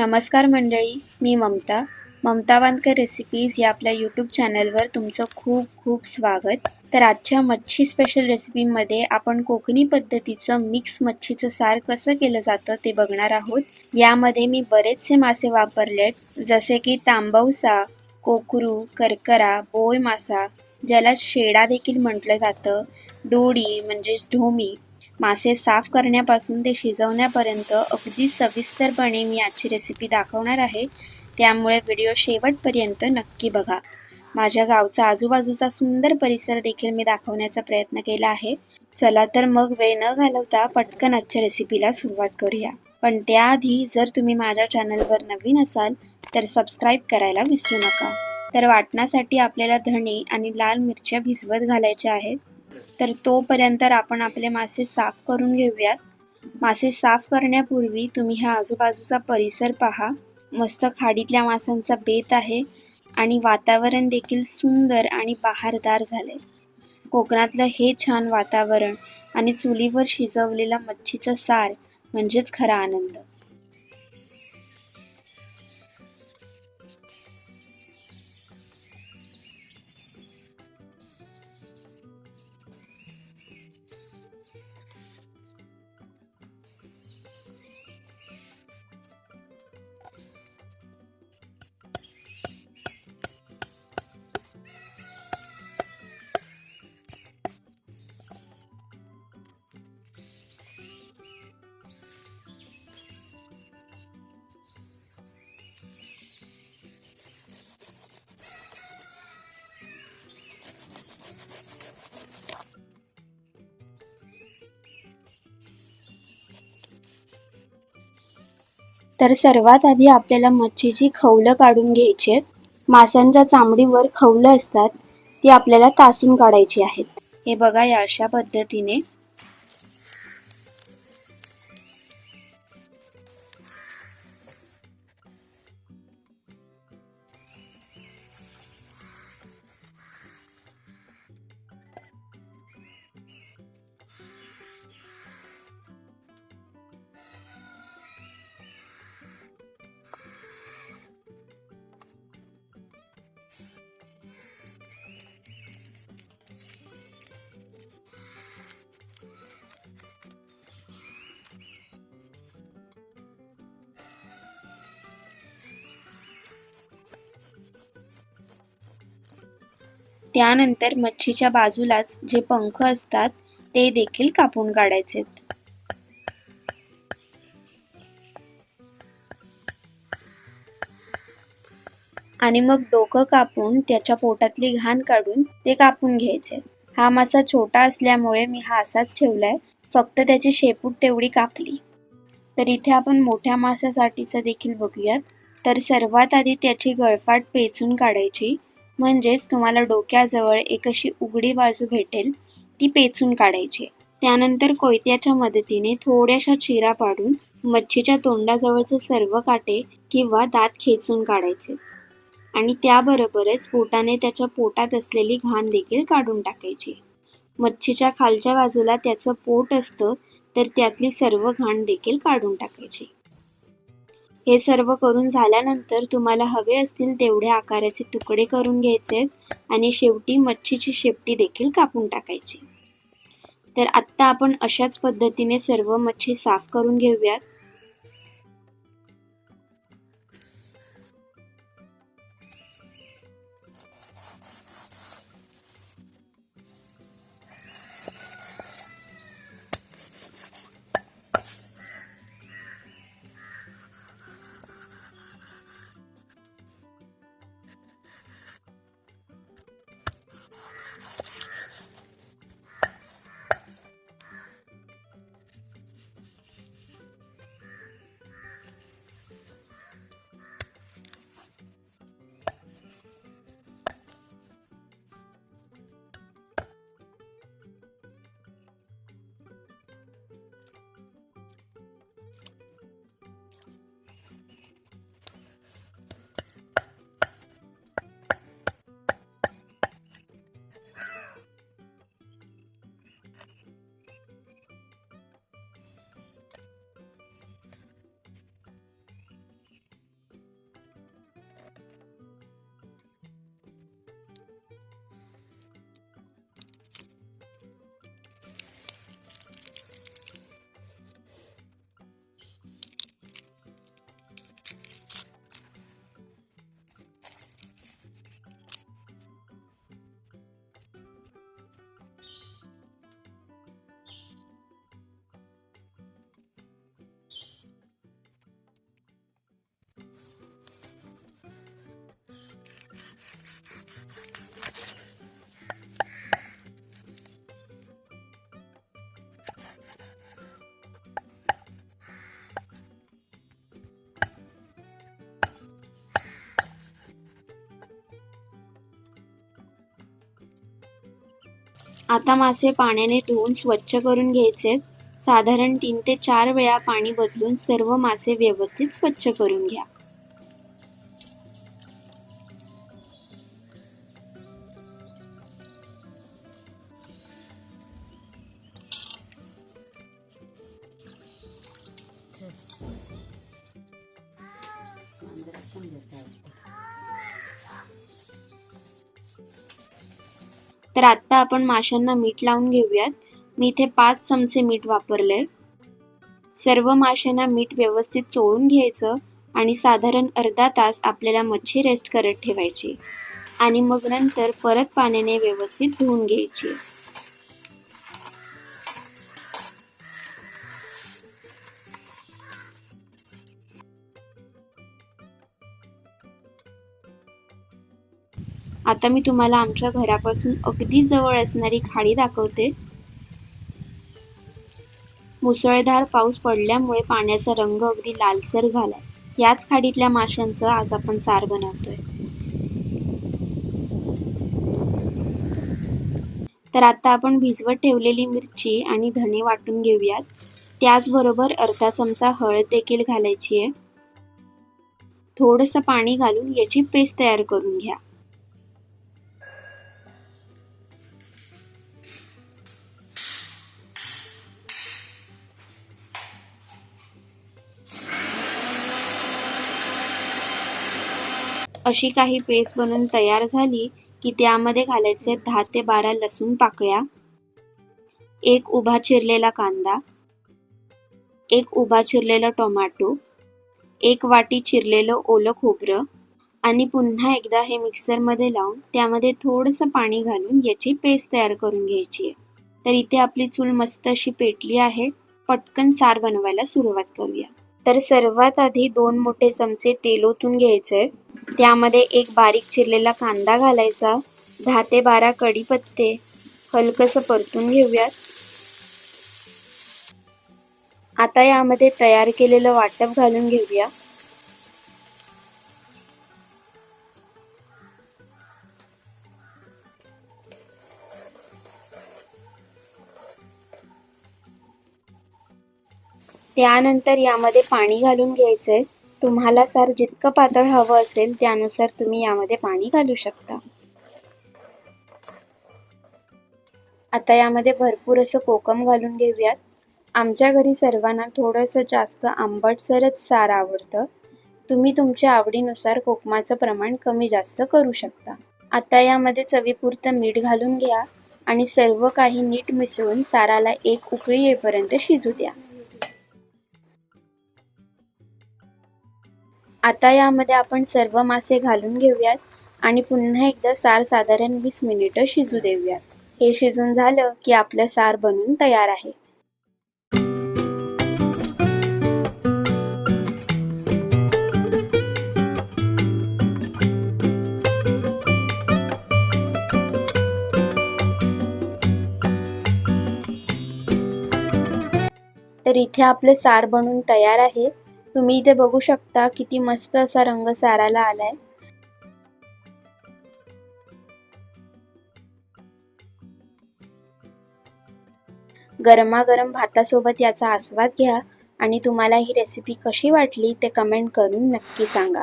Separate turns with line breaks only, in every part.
नमस्कार मंडळी मी ममता. ममता वानकर रेसिपीज या आपल्या यूट्यूब चॅनलवर तुमचं खूप खूप स्वागत. तर आजच्या मच्छी स्पेशल रेसिपीमध्ये आपण कोकणी पद्धतीचं मिक्स मच्छीचं सार कसं केलं जातं ते बघणार आहोत. यामध्ये मी बरेचसे मासे वापरलेत जसे की तांबवसा कोकरू करकरा बोय मासा ज्याला शेडा देखील म्हटलं जातं. दोडी म्हणजेच ढोमी. मासे साफ करण्यापासून ते शिजवण्यापर्यंत अगदी सविस्तरपणे मी आजची रेसिपी दाखवणार आहे. त्यामुळे व्हिडिओ शेवटपर्यंत नक्की बघा. माझ्या गावचा आजूबाजूचा सुंदर परिसर देखील मी दाखवण्याचा प्रयत्न केला आहे. चला तर मग वेळ न घालवता पटकन आजच्या रेसिपीला सुरुवात करूया. पण त्याआधी जर तुम्ही माझ्या चॅनलवर नवीन असाल तर सबस्क्राईब करायला विसरू नका. तर वाटण्यासाठी आपल्याला धणे आणि लाल मिरच्या भिजवत घालायच्या आहेत. तर तोपर्यंत आपण आपले मासे साफ करून घेऊयात. मासे साफ करण्यापूर्वी तुम्ही हा आजूबाजूचा परिसर पहा. मस्त खाडीतल्या माशांचा बेत आहे आणि वातावरण देखील सुंदर आणि बहारदार झाले कोकणातलं हे छान वातावरण आणि चुलीवर शिजवलेला मच्छीचा सार म्हणजेच खरा आनंद. तर सर्वात आधी आपल्याला मच्छीची खवलं काढून घ्यायची आहेत. माशांच्या चामडीवर खवलं असतात ती आपल्याला तासून काढायची आहेत. हे बघा या अशा पद्धतीने त्यानंतर मच्छीच्या बाजूलाच जे पंख असतात ते देखील कापून काढायचे. आणि मग डोकं कापून त्याच्या पोटातली घाण काढून ते कापून घ्यायचे. हा मासा छोटा असल्यामुळे मी हा असाच ठेवलाय फक्त त्याची शेपूट तेवढी कापली. तर इथे आपण मोठ्या माशासाठीचं देखील बघूयात. तर सर्वात आधी त्याची गळफाट पेचून काढायची. म्हणजेच तुम्हाला डोक्याजवळ एक अशी उघडी बाजू भेटेल ती पेचून काढायची त्यानंतर कोयत्याच्या मदतीने थोड्याशा चिरा पाडून मच्छीच्या तोंडाजवळचे सर्व काटे किंवा दात खेचून काढायचे. आणि त्याबरोबरच पोटाने त्याच्या पोटात असलेली घाण देखील काढून टाकायची. मच्छीच्या खालच्या बाजूला त्याचं पोट असतं तर त्यातली सर्व घाण देखील काढून टाकायची. हे सर्व करून झाल्यानंतर तुम्हाला हवे असतील तेवढ्या आकाराचे तुकडे करून घ्यायचे आणि शेवटी मच्छीची शेपटी देखील कापून टाकायची. तर आत्ता आपण अशाच पद्धतीने सर्व मच्छी साफ करून घेऊयात. आता मासे पाण्याने धुवून स्वच्छ करून घ्यायचे. साधारण तीन ते चार वेळा पाणी बदलून सर्व मासे व्यवस्थित स्वच्छ करून घ्या. तर आत्ता आपण माशांना मीठ लावून घेऊयात. मी इथे पाच चमचे मीठ वापरले. सर्व माशांना मीठ व्यवस्थित चोळून घ्यायचं आणि साधारण अर्धा तास आपल्याला मच्छी रेस्ट करत ठेवायची. आणि मग नंतर परत पाण्याने व्यवस्थित धुवून घ्यायची. आता मी तुम्हाला आमच्या घरापासून अगदी जवळ असणारी खाडी दाखवते. मुसळधार पाऊस पडल्यामुळे पाण्याचा रंग अगदी लालसर झालाय. याच खाडीतल्या माशांचं आज आपण सार बनवतोय. तर आता आपण भिजवत ठेवलेली मिरची आणि धणे वाटून घेऊयात. त्याचबरोबर अर्धा चमचा हळद देखील घालायची आहे. थोडंसं पाणी घालून याची पेस्ट तयार करून घ्या. अशी काही पेस्ट बनवून तयार झाली की त्यामध्ये घालायचे दहा ते बारा लसूण पाकळ्या एक उभा चिरलेला कांदा एक उभा चिरलेला टोमॅटो एक वाटी चिरलेलं ओलं खोबरं आणि पुन्हा एकदा हे मिक्सरमध्ये लावून त्यामध्ये थोडंसं पाणी घालून याची पेस्ट तयार करून घ्यायची आहे. तर इथे आपली चूल मस्त अशी पेटली आहे. पटकन सार बनवायला सुरुवात करूया. तर सर्वात आधी दोन मोठे चमचे तेल ओतून घ्यायचे. त्यामध्ये एक बारीक चिरलेला कांदा घालायचा. दहा ते बारा कढीपत्ते हलकंसं परतून घेऊयात. आता यामध्ये तयार केलेलं वाटप घालून घेऊया. त्यानंतर यामध्ये पाणी घालून घ्यायचंय. तुम्हाला सार जितकं पातळ हवं असेल त्यानुसार तुम्ही यामध्ये पाणी घालू शकता. आता यामध्ये भरपूर असं कोकम घालून घेऊयात. आमच्या घरी सर्वांना थोडंसं जास्त आंबटसरच सार आवडतं. तुम्ही तुमच्या आवडीनुसार कोकमाचं प्रमाण कमी जास्त करू शकता. आता यामध्ये चवीपुरतं मीठ घालून घ्या आणि सर्व काही नीट मिसळून साराला एक उकळी येईपर्यंत शिजू द्या. आता यामध्ये आपण सर्व मासे घालून घेऊयात आणि पुन्हा एकदा सार साधारण वीस मिनिटं शिजू देऊयात. हे शिजून झालं की आपलं सार बनून तयार आहे. तर इथे आपलं सार बनून तयार आहे. तुम्ही इथे बघू शकता किती मस्त असा रंग साराला आलाय. गरमागरम भातासोबत याचा आस्वाद घ्या आणि तुम्हाला ही रेसिपी कशी वाटली ते कमेंट करून नक्की सांगा.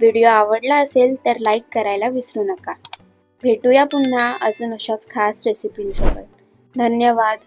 व्हिडिओ आवडला असेल तर लाईक करायला विसरू नका. भेटूया पुन्हा अजून अशाच खास रेसिपींसोबत धन्यवाद.